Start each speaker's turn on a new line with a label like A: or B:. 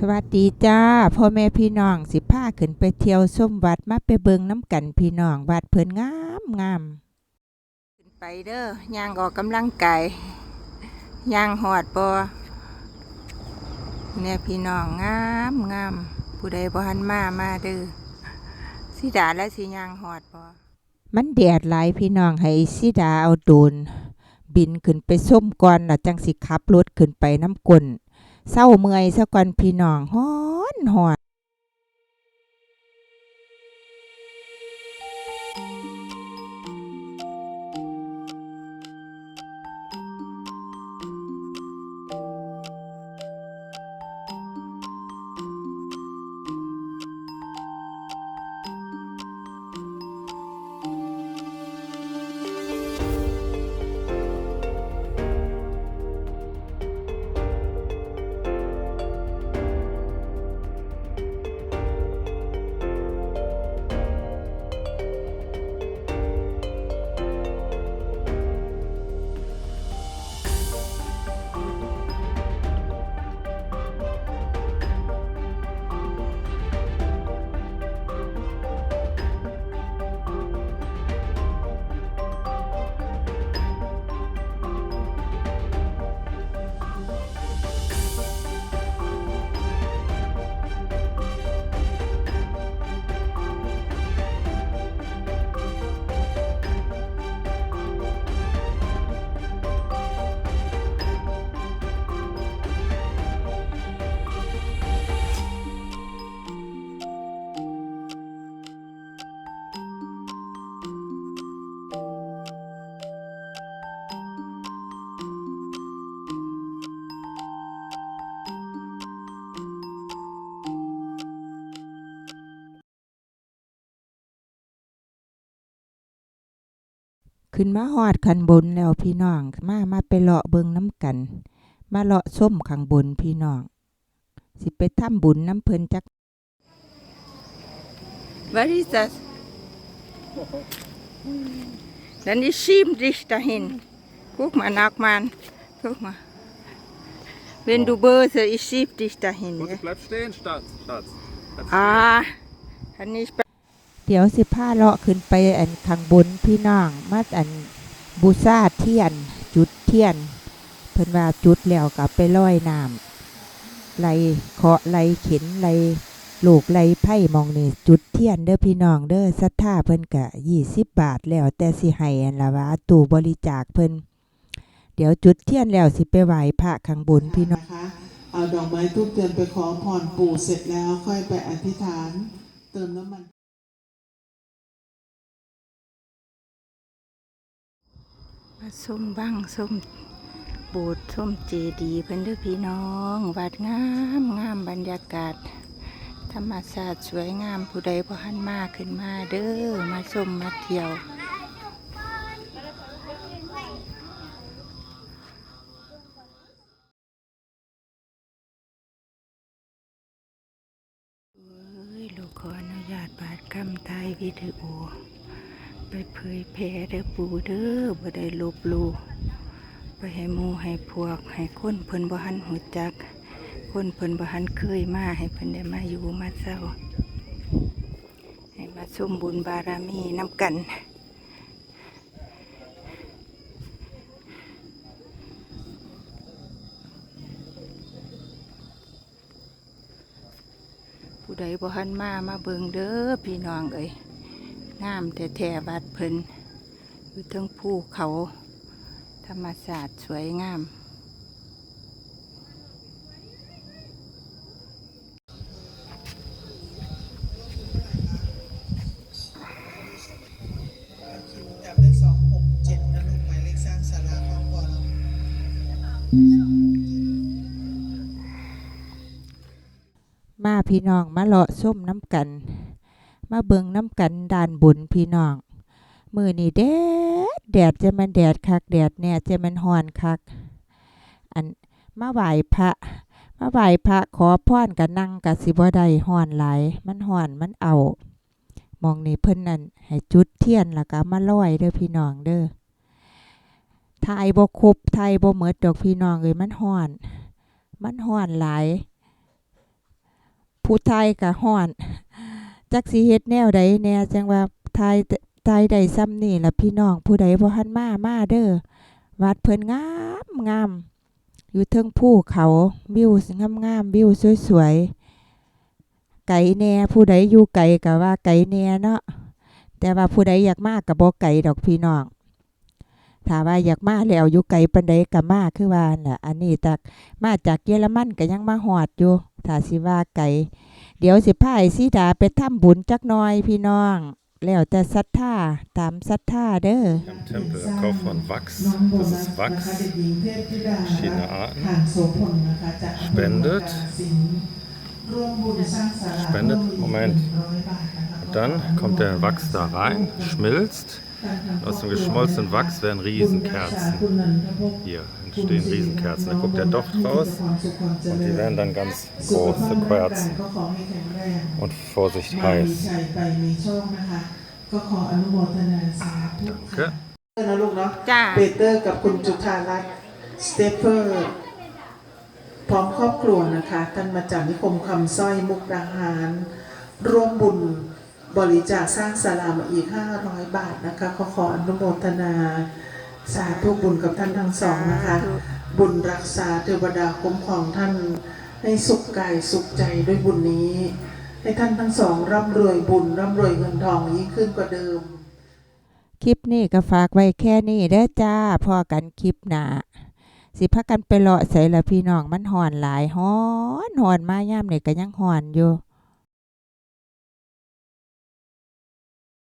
A: สวัสดีจ้าพ่อแม่พี่น้องสิพาขึ้นไปเที่ยวชมวัดมาไปเบิงน้ำกันพี่น้องวัดเพิ่นงามงามขึ้นไปเด้อย่างออกกำลังกายย่างหอดบ่เนี่ยพี่น้องงามงามผู้ใดบ่หันมามาเด้อสิดาและสิย่างหอดบ่มันแดดหลายพี่น้องให้สิดาเอาโดรนบินขึ้นไปส้มก่อนแล้วจังสิขับรถขึ้นไปน้ำกลน เศร้าเมื่อยซะก่อนพี่น้องฮ้อนหอน ขึ้นมาฮอดขันบนแล้วพี่น้องมามาไปเลาะเบิงน้ำกัน มาเลาะส้มข้างบนพี่น้อง สิไปทำบุญน้ำเพิ่นจัก
B: Was ist das? Dann die schieben dich dahin. Guck mal, Nachmann. Guck mal. Wenn du böse, ich schieb dich dahin.
C: Mutti,
B: Ja?
C: bleib stehen, Schatz. Schatz. Bleib
B: Ah, kann nicht.
A: เดี๋ยวสิพาเลาะขึ้นไปอันข้างบนพี่น้องมาอันบูชาเทียน จุดเทียน เพิ่นว่าจุดแล้วก็ไปลอยน้ำไหลเคาะไหลเข็นไหลลูกไหลไผ่มองนี่จุดเทียนเด้อพี่น้องเด้อศรัทธาเพิ่นกะยี่สิบบาทแล้วแต่สิให้อันละว่าตู้บริจาคเพิ่นเดี๋ยวจุดเทียนแล้วสิไปไหว้พระข้างบนพี่น้อง
D: คะเอาดอกไม้ทูบเทียนไปขอพรปู่เสร็จแล้วค่อยไปอธิษฐาน เติมน้ำมัน
B: มาส้มบ้างส้มบสถ์ส้มเจดีย์เพิ่นเด้อพี่น้องวัดงามงามบรรยากาศ ธรรมชาติสวยงามผู้ใดบ่หันมาขึ้นมาเด้อมาชมมาเที่ยวเอ้ยลูกขออนุญาตบาดคำไทยวิดีโอ เผยแพร่เด้อปู่เด้อบ่ได้ลบลู่ไปให้หมู่ให้พวก ให้คนเพิ่นบ่หันหูจัก คนเพิ่นบ่หันเคยมาให้เพิ่นได้มาอยู่มาเศร้า ให้มาชมบุญบารมีน้ำกันผู้ใดบ่หันมามาเบิงเด้อพี่น้องเอ้ย งามแต่แท้ๆวัดเพิ่นอยู่เทั้งภูเขา ธรรมศาสตร์สวยงาม
D: จับได้สองหกเจ็ดนะลูกหมายเลขสร้างสาราครอบครัวเรา
A: มาพี่น้องมาเลาะส้มน้ำกัน มาเบิงน้ำกันด้านบนพี่น้อง มือนี่แดดแดดจะมันแดดคักแดดเนี่ยจะมันฮ้อนคัก อันมาไหว้พระมาไหว้พระขอพรกับนั่งกับสิบ่ได้ฮ้อนหลายมันฮ้อนมันเอา มองนี่เพิ่นนั่นให้จุดเทียนแล้วก็มาลอยเด้อพี่น้องเด้อทายบ่ครบทายบ่หมดดอกพี่น้องเอ้ยมันฮ้อน มันฮ้อนหลายผู้ไทยก็ฮ้อน จักสิเฮ็ดแนวใดแน่จังว่าไทยไทยได้ซ้ำนี่ล่ะพี่น้องผู้ใดบ่ทันมามาเด้อวัดเพิ่นงามงามอยู่เทิงภูเขาวิวงามๆวิวสวยๆไกลแน่ผู้ใดอยู่ไกลก็ว่าไกลแน่เนาะแต่ว่าผู้ใดอยากมาก็บ่ไกลดอกพี่น้องถ้าว่าอยากมาแล้วอยู่ไกลปานใดก็มาคือว่าน่ะ อันนี้ตักมาจากเยอรมันก็ยังมาฮอดอยู่ถ้าสิว่าไกล เดี๋ยวสิพาไอ้สีดาไปทำบุญจักหน่อยพี่น้อง แล้วแต่ศรัทธาตามศรัทธาเด้อ
C: Im Tempel kauft man Wachs.
D: น้องโบ
C: Das
D: นัส
C: ist
D: นะคะ
C: Wachs.
D: เด็กหญิงเทพธิดา
C: verschiedene
D: นะคะ
C: Arten.
D: ผ่านโสพลนะคะจากอำเภอ
C: Spendet
D: กาฬสินธุ์ร่วมบุญสร้างศาลา
C: Spendet
D: ร่วม
C: Moment
D: หนึ่งร้อยบาทนะคะ
C: Und dann kommt der Wachs da rein, schmilzt. Aus dem geschmolzenen Wachs werden Riesenkerzen. Hier entstehen Riesenkerzen. Da guckt der Docht raus und die werden dann ganz groß zu Kerzen. Und Vorsicht
D: ให้
C: heiß.
D: ชัยไปมีโชคนะคะก็ขออนุโมทนาสาธุ
C: Danke.
D: ค่ะนะลูกเนาะ
A: จ้า
D: เปเตอร์กับคุณจุธารัตน์สเตฟเฟอร์พร้อมครอบครัวนะคะท่านมาจากนิคมคำสร้อยมุกดาหาร ร่วมบุญบริจาคสร้างศาลามาอีก 500 บาทนะคะขอขออนุโมทนา สาธุบุญกับท่านทั้งสองนะคะ บุญรักษาเทวดาคุ้มครองท่านให้สุขกายสุขใจด้วยบุญนี้ ให้ท่านทั้งสองร่ำรวยบุญร่ำรวยเงินทองยิ่งขึ้นกว่าเดิม
A: คลิปนี้ก็ฝากไว้แค่นี้เด้อจ้าพอกันคลิปหน้าสิพากันไปเลาะใส่ละพี่น้องมันห่อนหลายฮ้อนห่อนมายามนี่ก็ยังห่อนอยู่